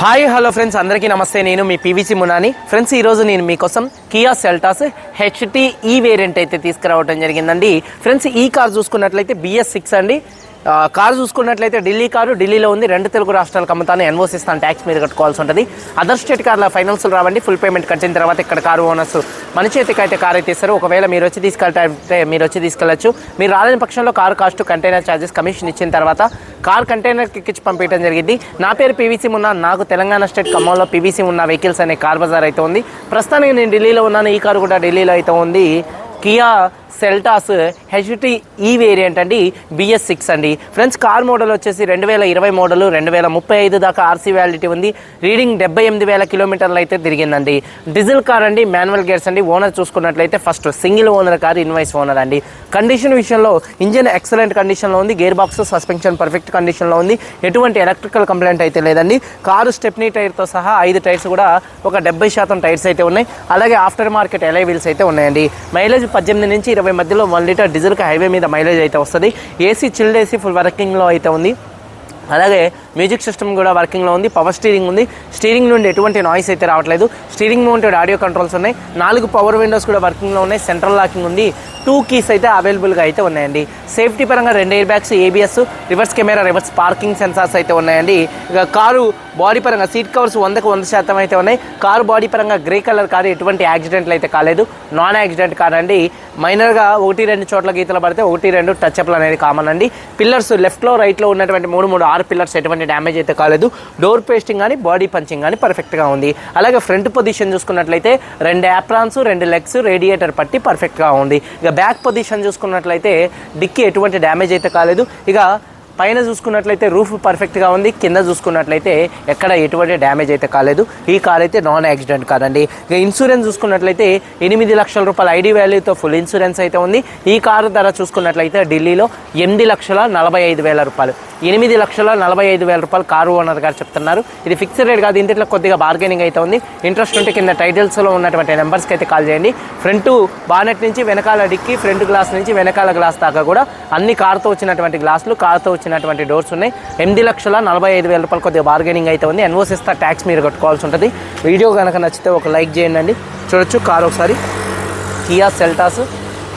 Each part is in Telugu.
Hi hello friends. అందరికీ నమస్తే. నేను మీ పీవీసీ మునాని. ఫ్రెండ్స్ ఈరోజు నేను మీకోసం Kia Seltos H T E variant అయితే తీసుకురావడం జరిగిందండి. ఫ్రెండ్స్ ఈ కార్ చూసుకున్నట్లయితే బిఎస్ సిక్స్ అండి. కారు చూసుకున్నట్లయితే ఢిల్లీ కారు ఢిల్లీలో ఉంది. రెండు తెలుగు రాష్ట్రాలకు అమ్ముతాను ఎన్ఓసి ఇస్తాను ట్యాక్స్ మీద కట్టుకోవాల్సి ఉంటుంది. అదర్ స్టేట్ కార్ల ఫైనాన్స్ రావండి. ఫుల్ పేమెంట్ కట్టిన తర్వాత ఇక్కడ కారు ఓనర్స్ మన చేతికి అయితే కారు అయితే ఇస్తారు ఒకవేళ మీరు వచ్చి తీసుకెళ్తే మీరు వచ్చి తీసుకెళ్ళచ్చు. మీరు రాలేని పక్షంలో car cost container charges commission ఇచ్చిన తర్వాత కార్ కంటైనర్ ఇచ్చి పంపించడం జరిగింది. నా పేరు పీవీసీ ఉన్న నాకు తెలంగాణ స్టేట్ ఖమ్మంలో పీవీసీ ఉన్న వెహికల్స్ అనే కార్ బజార్ అయితే ఉంది. ప్రస్తుతానికి నేను ఢిల్లీలో ఉన్నాను. ఈ కారు కూడా ఢిల్లీలో అయితే ఉంది. Kia Seltos H T E variant అండి బిఎస్ సిక్స్ అండి. ఫ్రెండ్స్ కార్ మోడల్ వచ్చేసి రెండు వేల ఇరవై మోడల్ రెండు వేల ముప్పై ఐదు దాకా ఆర్సీ వ్యాలిటీ ఉంది. రీడింగ్ డెబ్బై ఎనిమిది వేల కిలోమీటర్లు అయితే తిరిగిందండి. డీజిల్ కార్ అండి మాన్యువల్ గేర్స్ అండి. ఓనర్ చూసుకున్నట్లయితే first single owner car invoice owner అండి. కండిషన్ విషయంలో ఇంజిన్ ఎక్సలెంట్ కండిషన్లో ఉంది. గేర్ బాక్స్ సస్పెన్షన్ పర్ఫెక్ట్ కండిషన్లో ఉంది. ఎటువంటి ఎలక్ట్రికల్ కంప్లైంట్ అయితే లేదండి. కారు స్టెప్నీ టైర్తో సహా ఐదు టైర్స్ కూడా ఒక డెబ్బై శాతం టైర్స్ అయితే ఉన్నాయి. అలాగే ఆఫ్టర్ మార్కెట్ ఎలై వీల్స్ అయితే ఉన్నాయండి. మైలేజ్ పద్దెనిమిది నుంచి ఇరవై మధ్యలో వన్ లీటర్ డీజిల్కి హైవే మీద మైలేజ్ అయితే వస్తుంది. ఏసీ చిల్డ్ ఏసీ ఫుల్ వర్కింగ్లో అయితే ఉంది. అలాగే మ్యూజిక్ సిస్టమ్ కూడా వర్కింగ్లో ఉంది పవర్ స్టీరింగ్ ఉంది. స్టీరింగ్ నుండి ఎటువంటి నాయిస్ అయితే రావట్లేదు. స్టీరింగ్ మౌంటెడ్ ఆడియో కంట్రోల్స్ ఉన్నాయి. నాలుగు పవర్ విండోస్ కూడా వర్కింగ్లో ఉన్నాయి. సెంట్రల్ లాకింగ్ ఉంది. టూ కీస్ అయితే అవైలబుల్గా అయితే ఉన్నాయండి. సేఫ్టీ పరంగా రెండు air bags ABS reverse camera reverse parking sensors అయితే ఉన్నాయండి. ఇక కారు బాడీ పరంగా సీట్ కవర్స్ వందకు వంద శాతం అయితే ఉన్నాయి. కారు బాడీ పరంగా గ్రే కలర్ కారు ఎటువంటి యాక్సిడెంట్లు అయితే కాలేదు. నాన్ యాక్సిడెంట్ కాదండి. మైనర్గా ఒకటి రెండు చోట్ల గీతలు పడితే ఒకటి రెండు టచ్ అప్లు అనేది కామన్ అండి. పిల్లర్స్ లెఫ్ట్లో రైట్లో ఉన్నటువంటి మూడు మూడు ఆరు పిల్లర్స్ ఎటువంటి డ్యామేజ్ అయితే కాలేదు. డోర్ పేస్టింగ్ కానీ బాడీ పంచింగ్ కానీ పర్ఫెక్ట్గా ఉంది. అలాగే ఫ్రంట్ పొజిషన్ చూసుకున్నట్లయితే రెండు యాప్రాన్స్ రెండు లెగ్స్ రేడియేటర్ పట్టి పర్ఫెక్ట్గా ఉంది. ఇక బ్యాక్ పొజిషన్ చూసుకున్నట్లయితే డిక్కి ఎటువంటి డ్యామేజ్ అయితే కాలేదు. ఇక పైన చూసుకున్నట్లయితే రూఫ్ పర్ఫెక్ట్గా ఉంది. కింద చూసుకున్నట్లయితే ఎక్కడ ఎటువంటి డ్యామేజ్ అయితే కాలేదు. ఈ కార్ అయితే నాన్ యాక్సిడెంట్ కాదండి ఇక ఇన్సూరెన్స్ చూసుకున్నట్లయితే ఎనిమిది లక్షల రూపాయల ఐడి వాల్యూతో ఫుల్ ఇన్సూరెన్స్ అయితే ఉంది. ఈ కారు ధర చూసుకున్నట్లయితే ఢిల్లీలో ఎనిమిది లక్షల నలభై ఐదు వేల రూపాయలు. ఎనిమిది లక్షల నలభై ఐదు వేల రూపాయలు కారు ఓనర్ గారు చెప్తున్నారు. ఇది ఫిక్స్డ్ రేట్ కాదు ఇంటిలో కొద్దిగా బార్గెనింగ్ అయితే ఉంది. ఇంట్రెస్ట్ ఉంటే కింద టైటిల్స్లో ఉన్నటువంటి నెంబర్స్కి అయితే కాల్ చేయండి. ఫ్రంట్ బానెట్ నుంచి వెనకాల డిక్కి ఫ్రంట్ గ్లాస్ నుంచి వెనకాల గ్లాస్ దాకా కూడా అన్ని కార్తో వచ్చినటువంటి గ్లాసులు కార్తో వచ్చినటువంటి డోర్స్ ఉన్నాయి. ఎనిమిది లక్షల నలభై ఐదు వేల రూపాయలు కొద్దిగా బార్గెనింగ్ అయితే ఉంది. ఎన్ఓస్ ఇస్తా ట్యాక్స్ మీరు కట్టుకోవాల్సి ఉంటుంది. వీడియో కనుక నచ్చితే ఒక లైక్ చేయండి అండి చూడొచ్చు కార్ ఒకసారి. Kia Seltos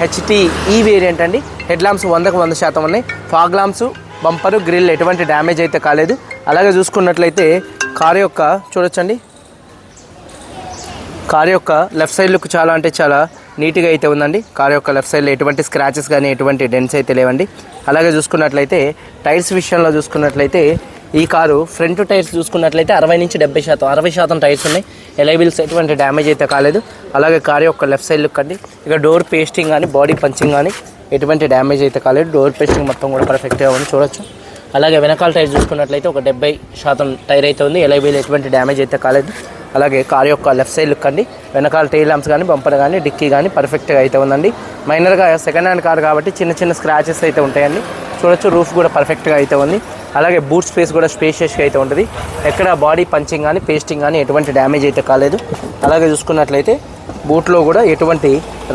H T E variant అండి. హెడ్ ల్యాంప్స్ వందకు వంద శాతం ఉన్నాయి. ఫాగ్ ల్యాంప్స్ బంపరు గ్రిల్ ఎటువంటి డ్యామేజ్ అయితే కాలేదు. అలాగే చూసుకున్నట్లయితే కార్ యొక్క చూడొచ్చండి. కార్ యొక్క లెఫ్ట్ సైడ్ లుక్ చాలా అంటే చాలా నీట్గా అయితే ఉందండి. కార్ యొక్క లెఫ్ట్ సైడ్లో ఎటువంటి స్క్రాచెస్ కానీ ఎటువంటి డెన్స్ అయితే లేవండి. అలాగే చూసుకున్నట్లయితే టైర్స్ విషయంలో చూసుకున్నట్లయితే ఈ కారు ఫ్రంట్ టైర్స్ చూసుకున్నట్లయితే అరవై నుంచి డెబ్బై శాతం అరవై శాతం టైర్స్ ఉన్నాయి. ఎలైబిల్స్ ఎటువంటి డ్యామేజ్ అయితే కాలేదు. అలాగే కారు యొక్క లెఫ్ట్ సైడ్ లుక్ అండి. ఇక డోర్ పేస్టింగ్ కానీ బాడీ పంచింగ్ కానీ ఎటువంటి డ్యామేజ్ అయితే కాలేదు. డోర్ పేస్టింగ్ మొత్తం కూడా పర్ఫెక్ట్గా ఉంది చూడొచ్చు. అలాగే వెనకాల టైర్ చూసుకున్నట్లయితే ఒక డెబ్బై శాతం టైర్ అయితే ఉంది. ఎలైబిల్ ఎటువంటి డ్యామేజ్ అయితే కాలేదు. అలాగే కార్ యొక్క లెఫ్ట్ సైడ్ లుక్ అండి. వెనకాల టైల్ ల్యాంప్స్ కానీ బంపర్ కానీ డిక్కీ కానీ పర్ఫెక్ట్గా అయితే ఉందండి. మైనర్గా సెకండ్ హ్యాండ్ కార్ కాబట్టి చిన్న చిన్న స్క్రాచెస్ అయితే ఉంటాయండి. చూడొచ్చు రూఫ్ కూడా పర్ఫెక్ట్గా అయితే ఉంది. అలాగే బూట్ స్పేస్ కూడా స్పేషియస్గా అయితే ఉంటుంది. ఎక్కడ బాడీ పంచింగ్ కానీ పేస్టింగ్ కానీ ఎటువంటి డ్యామేజ్ అయితే కాలేదు. అలాగే చూసుకున్నట్లయితే బూట్లో కూడా ఎటువంటి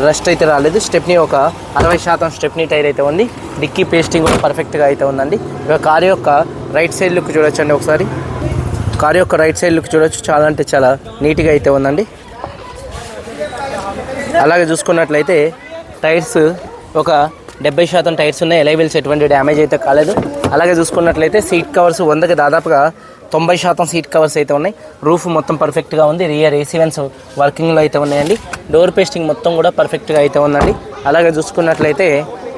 రస్ట్ అయితే రాలేదు. స్టెప్నీ ఒక అరవై శాతం స్టెప్నీ టైర్ అయితే ఉంది. డిక్కీ పేస్టింగ్ కూడా పర్ఫెక్ట్గా అయితే ఉందండి. ఇక కార్ యొక్క రైట్ సైడ్ లుక్ చూడొచ్చండి ఒకసారి. కార్ యొక్క రైట్ సైడ్ లుక్ చూడొచ్చు. చాలా అంటే చాలా నీట్గా అయితే ఉందండి. అలాగే చూసుకున్నట్లయితే టైర్స్ ఒక డెబ్బై శాతం టైర్స్ ఉన్నాయి. ఎలైవెల్స్ ఎటువంటి డ్యామేజ్ అయితే కాలేదు. అలాగే చూసుకున్నట్లయితే సీట్ కవర్స్ వందకి దాదాపుగా తొంభై శాతం సీట్ కవర్స్ అయితే ఉన్నాయి. రూఫ్ మొత్తం పర్ఫెక్ట్గా ఉంది. రియర్ ఏసీ వెన్స్ వర్కింగ్లో అయితే ఉన్నాయండి. డోర్ పేస్టింగ్ మొత్తం కూడా పర్ఫెక్ట్గా అయితే ఉందండి. అలాగే చూసుకున్నట్లయితే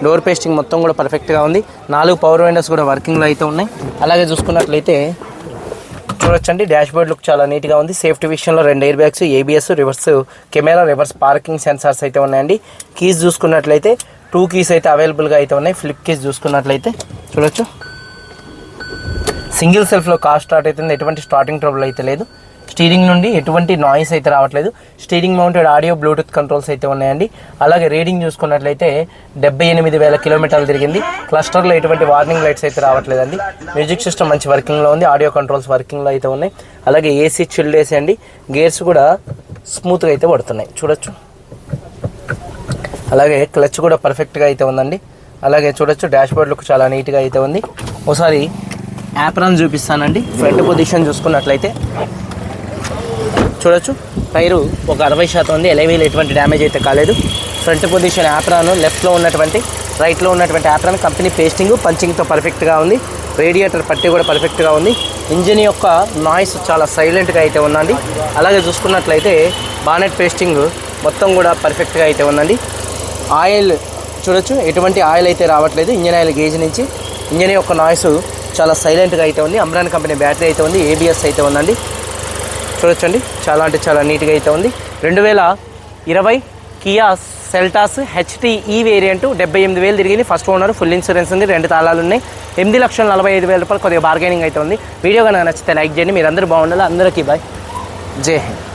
డోర్ పేస్టింగ్ మొత్తం కూడా పర్ఫెక్ట్గా ఉంది. నాలుగు పవర్ విండోస్ కూడా వర్కింగ్లో అయితే ఉన్నాయి. అలాగే చూసుకున్నట్లయితే చూడొచ్చండి. డాష్ బోర్డ్ లుక్ చాలా నీట్గా ఉంది. సేఫ్టీ విషయంలో రెండు air bags ABS reverse camera reverse parking sensors అయితే ఉన్నాయండి. కీస్ చూసుకున్నట్లయితే టూ కీస్ అయితే అవైలబుల్గా అయితే ఉన్నాయి. ఫ్లిప్ కీస్ చూసుకున్నట్లయితే చూడొచ్చు. సింగిల్ సెల్ఫ్లో కార్ స్టార్ట్ అవుతుంది. ఎటువంటి స్టార్టింగ్ ట్రబుల్ అయితే లేదు. స్టీరింగ్ నుండి ఎటువంటి నాయిస్ అయితే రావట్లేదు. Steering mounted audio Bluetooth controls అయితే ఉన్నాయండి. అలాగే రీడింగ్ చూసుకున్నట్లయితే డెబ్బై ఎనిమిది వేల కిలోమీటర్లు తిరిగింది. క్లస్టర్లో ఎటువంటి వార్నింగ్ లైట్స్ అయితే రావట్లేదండి. మ్యూజిక్ సిస్టమ్ మంచి వర్కింగ్లో ఉంది. ఆడియో కంట్రోల్స్ వర్కింగ్లో అయితే ఉన్నాయి. అలాగే ఏసీ చిల్డ్ ఏసీ అండి. గేర్స్ కూడా స్మూత్గా అయితే పడుతున్నాయి. చూడొచ్చు. అలాగే క్లచ్ కూడా పర్ఫెక్ట్గా అయితే ఉందండి. అలాగే చూడొచ్చు. డాష్బోర్డ్ లుక్ చాలా నీట్గా అయితే ఉంది. ఒకసారి యాప్రాన్ చూపిస్తానండి. ఫ్రంట్ పొజిషన్ చూసుకున్నట్లయితే. చూడొచ్చు. టైరు ఒక అరవై శాతం ఉంది. ఎలవీలు ఎటువంటి డ్యామేజ్ అయితే కాలేదు. ఫ్రంట్ పొజిషన్ యాప్రాన్ లెఫ్ట్లో ఉన్నటువంటి రైట్లో ఉన్నటువంటి యాప్రాన్ కంపెనీ పేస్టింగ్ పంచింగ్తో పర్ఫెక్ట్గా ఉంది. రేడియేటర్ పట్టి కూడా పర్ఫెక్ట్గా ఉంది. ఇంజిన్ యొక్క నాయిస్ చాలా సైలెంట్గా అయితే ఉందండి. అలాగే చూసుకున్నట్లయితే బానెట్ పేస్టింగ్ మొత్తం కూడా పర్ఫెక్ట్గా అయితే ఉందండి. ఆయిల్ చూడొచ్చు. ఎటువంటి ఆయిల్ అయితే రావట్లేదు. ఇంజన్ ఆయిల్ గేజ్ నుంచి ఇంజన్ యొక్క నాయిస్ చాలా సైలెంట్గా అయితే ఉంది. అమ్రాన్ కంపెనీ బ్యాటరీ అయితే ఉంది. ఏబిఎస్ అయితే ఉందండి. చూడొచ్చండి. చాలా అంటే చాలా నీట్గా అయితే ఉంది. రెండు వేల ఇరవై Kia Seltos HT E variant డెబ్బై ఎనిమిది వేలు తిరిగింది. ఫస్ట్ ఓనర్ ఫుల్ ఇన్సూరెన్స్ ఉంది రెండు తాళాలు ఉన్నాయి. ఎనిమిది లక్షల నలభై ఐదు వేల రూపాయలు కొద్దిగా బార్గెనింగ్ అయితే ఉంది. వీడియో కనుక నచ్చితే లైక్ చేయండి. మీరు అందరూ బాగుండాలి. అందరికీ బాయ్. జై హింద్.